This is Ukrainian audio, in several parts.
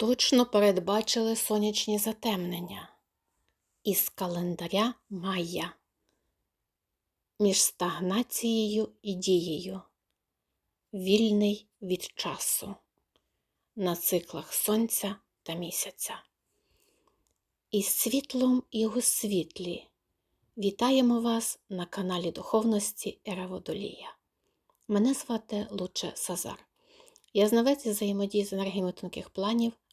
Точно передбачили сонячні затемнення із календаря Майя між стагнацією і дією, вільний від часу на циклах сонця та місяця. Із світлом і у світлі вітаємо вас на каналі Духовності Ера Водолія. Мене звати Луче Сазар. Я знавець взаємодії з енергіями тонких планів,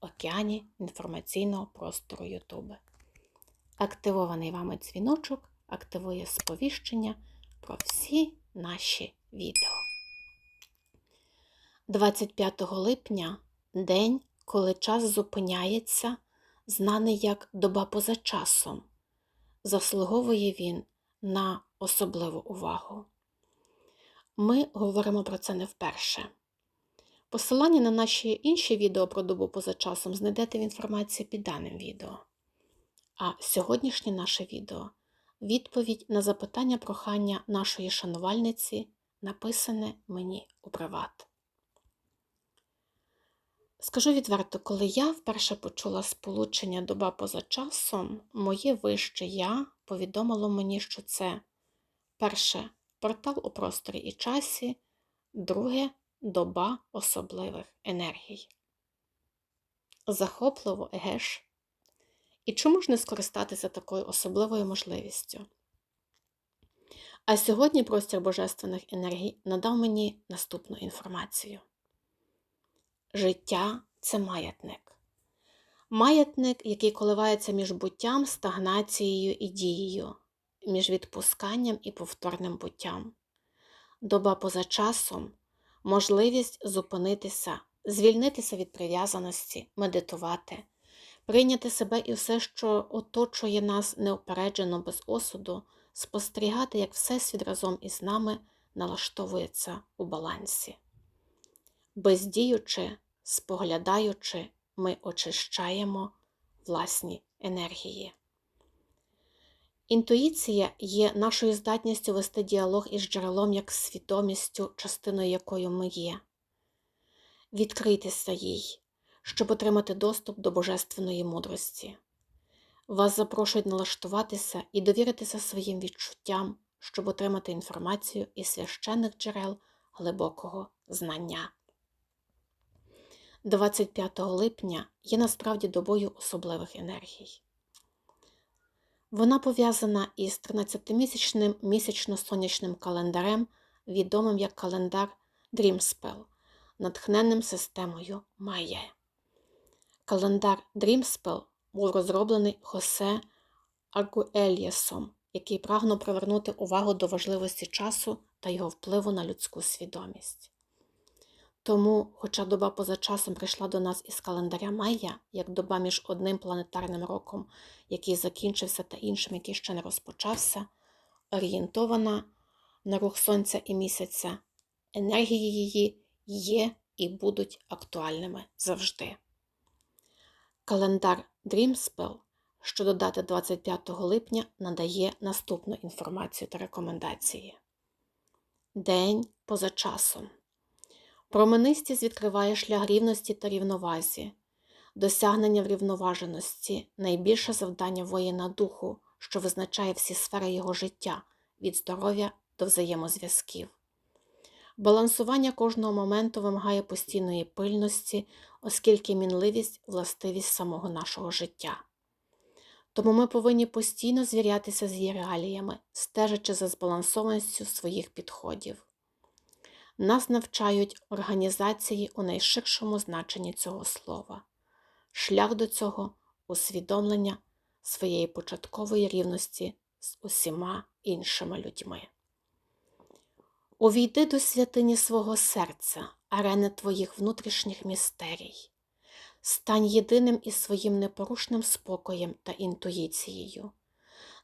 океані інформаційного простору YouTube. Активований вами дзвіночок активує сповіщення про всі наші відео. 25 липня день, коли час зупиняється, знаний як доба поза часом. Заслуговує він на особливу увагу. Ми говоримо про це не вперше. Посилання на наші інші відео про добу поза часом знайдете в інформації під даним відео. А сьогоднішнє наше відео відповідь на запитання прохання нашої шанувальниці, написане мені у приват. Скажу відверто, коли я вперше почула сполучення доба поза часом, моє вище я повідомило мені, що це перше портал у просторі і часі, друге доба особливих енергій. Захопливо, егеш. І чому ж не скористатися такою особливою можливістю? А сьогодні простір Божественних енергій надав мені наступну інформацію. Життя це маятник. Маятник, який коливається між буттям, стагнацією і дією, між відпусканням і повторним буттям. Доба поза часом, можливість зупинитися, звільнитися від прив'язаності, медитувати, прийняти себе і все, що оточує нас неупереджено без осуду, спостерігати, як Всесвіт разом із нами налаштовується у балансі. Бездіючи, споглядаючи, ми очищаємо власні енергії. Інтуїція є нашою здатністю вести діалог із джерелом як свідомістю, частиною якою ми є. Відкрийтеся їй, щоб отримати доступ до божественної мудрості. Вас запрошують налаштуватися і довіритися своїм відчуттям, щоб отримати інформацію із священних джерел глибокого знання. 25 липня є насправді добою особливих енергій. Вона пов'язана із 13-місячним місячно-сонячним календарем, відомим як календар Дрімспел, натхненним системою Майя. Календар Дрімспел був розроблений Хосе Аргуельєсом, який прагнув привернути увагу до важливості часу та його впливу на людську свідомість. Тому, хоча доба поза часом прийшла до нас із календаря Майя, як доба між одним планетарним роком, який закінчився, та іншим, який ще не розпочався, орієнтована на рух Сонця і місяця, енергії її є і будуть актуальними завжди. Календар Dreamspell, що додати 25 липня, надає наступну інформацію та рекомендації. День поза часом. Променистість відкриває шлях рівності та рівновазі, досягнення врівноваженості найбільше завдання воїна духу, що визначає всі сфери його життя від здоров'я до взаємозв'язків. Балансування кожного моменту вимагає постійної пильності, оскільки мінливість властивість самого нашого життя. Тому ми повинні постійно звірятися з її реаліями, стежачи за збалансованістю своїх підходів. Нас навчають організації у найширшому значенні цього слова. Шлях до цього усвідомлення своєї початкової рівності з усіма іншими людьми. Увійди до святині свого серця, арени твоїх внутрішніх містерій. Стань єдиним із своїм непорушним спокоєм та інтуїцією.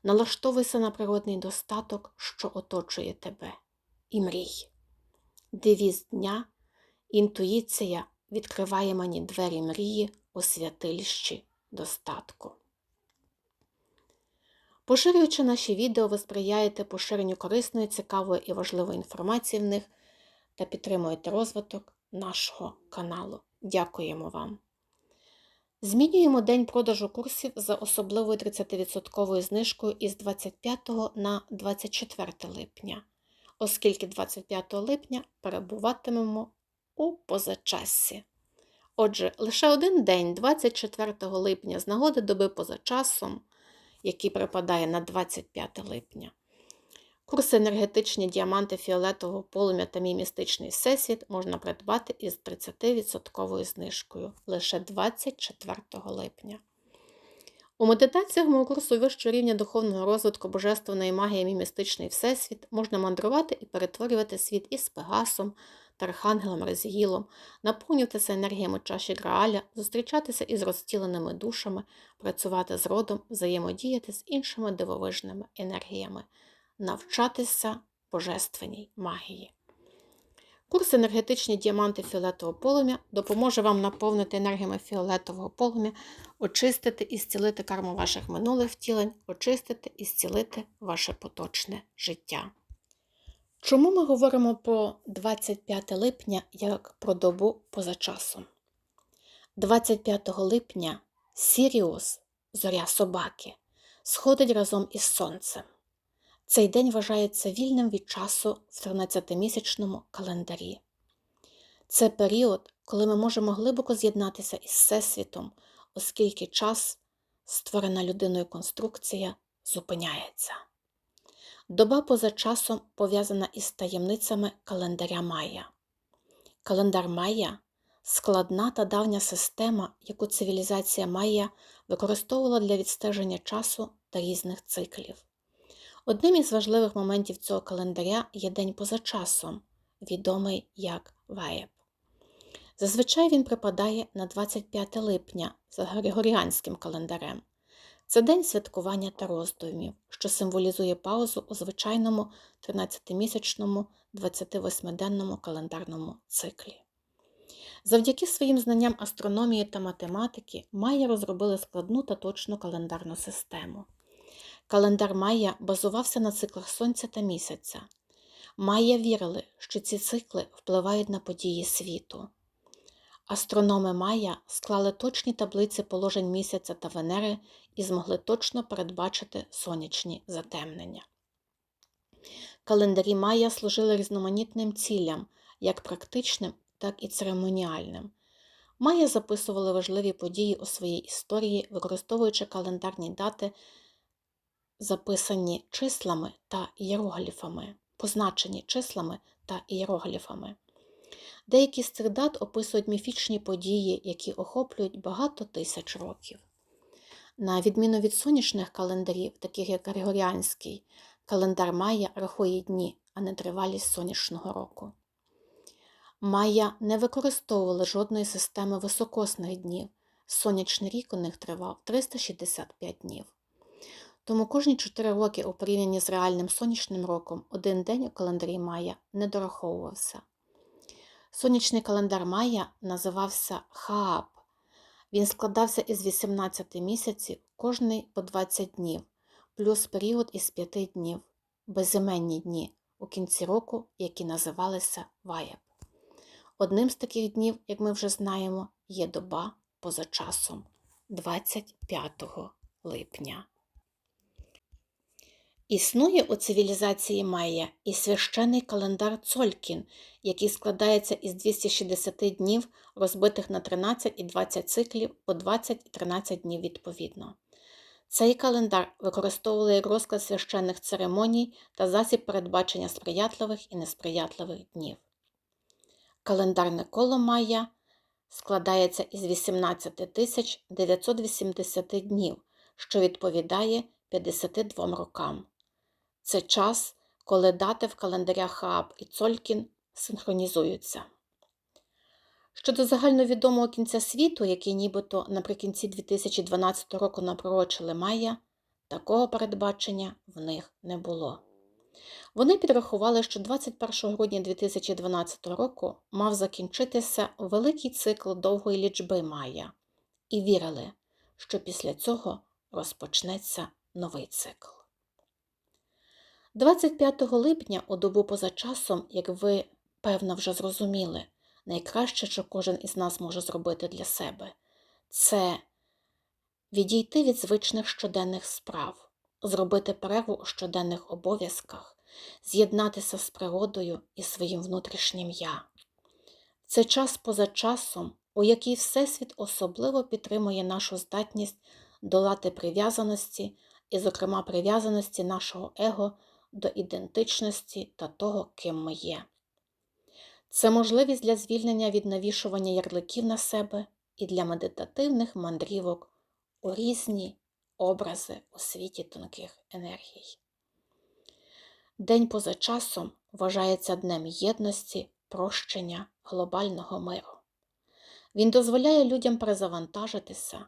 Налаштовуйся на природний достаток, що оточує тебе, і мрій. Девіз дня, інтуїція відкриває мені двері мрії у святилищі достатку. Поширюючи наші відео, ви сприяєте поширенню корисної, цікавої і важливої інформації в них та підтримуєте розвиток нашого каналу. Дякуємо вам! Змінюємо день продажу курсів за особливою 30% знижкою із 25 на 24 липня, оскільки 25 липня перебуватимемо у позачассі. Отже, лише один день, 24 липня, з нагоди доби поза часом, який припадає на 25 липня. Курси енергетичні діаманти фіолетового полум'я та мій містичний всесвіт можна придбати із 30% знижкою лише 24 липня. У медитаціях мого курсу вищого рівня духовного розвитку Божественної магії мій містичний всесвіт можна мандрувати і перетворювати світ із Пегасом та Архангелом Резігілом, наповнюватися енергіями чаші Грааля, зустрічатися із розтіленими душами, працювати з родом, взаємодіяти з іншими дивовижними енергіями навчатися божественній магії. Курс енергетичні діаманти фіолетового полум'я допоможе вам наповнити енергіями фіолетового полум'я, очистити і зцілити карму ваших минулих втілень, очистити і зцілити ваше поточне життя. Чому ми говоримо про 25 липня як про добу поза часом? 25 липня Сіріус, зоря собаки, сходить разом із сонцем. Цей день вважається вільним від часу в 13-місячному календарі. Це період, коли ми можемо глибоко з'єднатися із Всесвітом, оскільки час, створена людиною конструкція, зупиняється. Доба поза часом пов'язана із таємницями календаря Майя. Календар Майя складна та давня система, яку цивілізація Майя використовувала для відстеження часу та різних циклів. Одним із важливих моментів цього календаря є день поза часом, відомий як Ваєб. Зазвичай він припадає на 25 липня за Григоріанським календарем. Це день святкування та роздумів, що символізує паузу у звичайному 13-місячному 28-денному календарному циклі. Завдяки своїм знанням астрономії та математики Майя розробили складну та точну календарну систему. Календар Майя базувався на циклах Сонця та місяця. Майя вірили, що ці цикли впливають на події світу. Астрономи Майя склали точні таблиці положень місяця та Венери і змогли точно передбачити сонячні затемнення. Календарі Майя служили різноманітним цілям, як практичним, так і церемоніальним. Майя записували важливі події у своїй історії, використовуючи календарні дати записані числами та ієрогліфами, позначені числами та ієрогліфами. Деякі з цих дат описують міфічні події, які охоплюють багато тисяч років. На відміну від сонячних календарів, таких як Григоріанський, календар Майя рахує дні, а не тривалість сонячного року. Майя не використовували жодної системи високосних днів. Сонячний рік у них тривав 365 днів. Тому кожні 4 роки у порівнянні з реальним сонячним роком один день у календарі Майя не дораховувався. Сонячний календар Майя називався Хааб. Він складався із 18 місяців, кожний по 20 днів, плюс період із 5 днів, безіменні дні у кінці року, які називалися Ваєб. Одним з таких днів, як ми вже знаємо, є доба поза часом 25 липня. Існує у цивілізації Майя і священний календар Цолькін, який складається із 260 днів, розбитих на 13 і 20 циклів по 20 і 13 днів відповідно. Цей календар використовували як розклад священних церемоній та засіб передбачення сприятливих і несприятливих днів. Календарне коло Майя складається із 18 980 днів, що відповідає 52 рокам. Це час, коли дати в календарях Хааб і Цолькін синхронізуються. Щодо загальновідомого кінця світу, який нібито наприкінці 2012 року напророчили Майя, такого передбачення в них не було. Вони підрахували, що 21 грудня 2012 року мав закінчитися великий цикл довгої лічби Майя, і вірили, що після цього розпочнеться новий цикл. 25 липня, у добу поза часом, як ви певно вже зрозуміли, найкраще, що кожен із нас може зробити для себе, це відійти від звичних щоденних справ, зробити перерву у щоденних обов'язках, з'єднатися з природою і своїм внутрішнім я. Це час поза часом, у який Всесвіт особливо підтримує нашу здатність долати прив'язаності, і, зокрема, прив'язаності нашого его до ідентичності та того, ким ми є. Це можливість для звільнення від навішування ярликів на себе і для медитативних мандрівок у різні образи у світі тонких енергій. День поза часом вважається днем єдності, прощення, глобального миру. Він дозволяє людям перезавантажитися,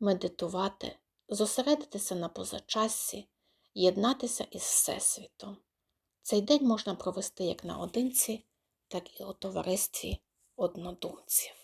медитувати, зосередитися на позачассі, єднатися із Всесвітом. Цей день можна провести як наодинці, так і у товаристві однодумців.